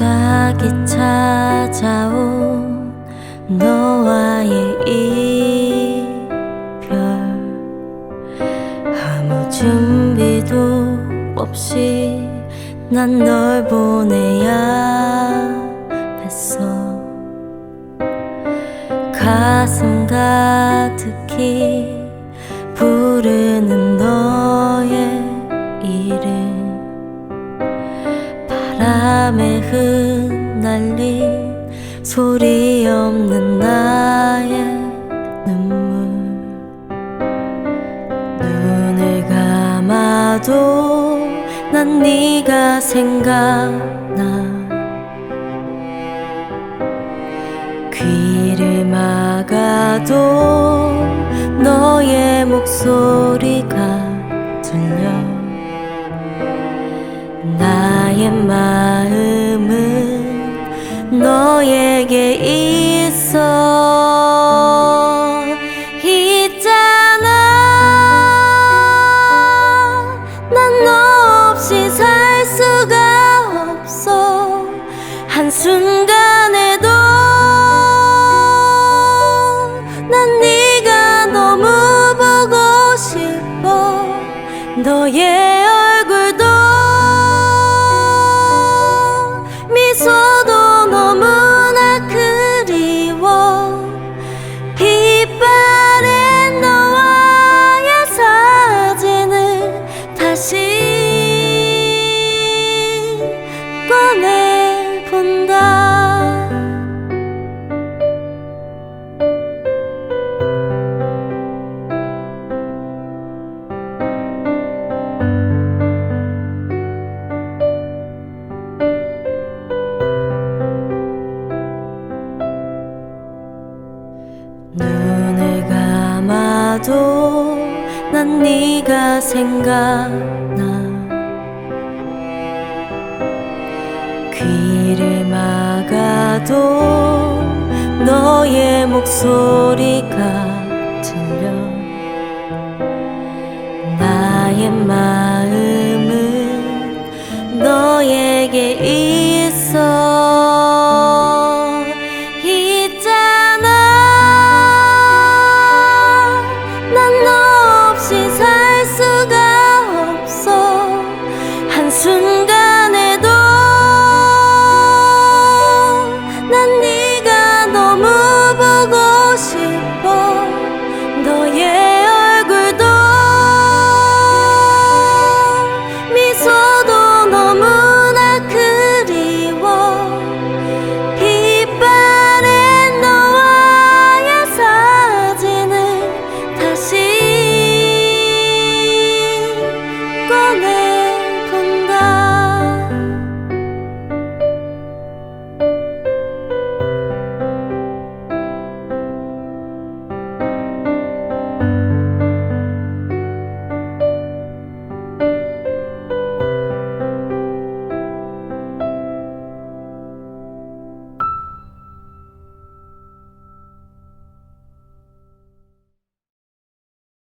갑자기 찾아온 너와의 이별. 아무 준비도 없이 난 널 보내야 했어. 가슴 가득히 부르는 너의 이름. 바람에 흩날린 소리 없는 나의 눈물. 눈을 감아도 난 네가 생각나. 귀를 막아도 너의 목소리가 들려. 나의 마음은 너에게 있어. 있잖아. 난 너 없이 살 수가 없어. 한순간에도 난 네가 너무 보고 싶어. 너의 나도 난 네가 생각나. 귀를 막아도 너의 목소리가 들려. 나의 마음은 너에게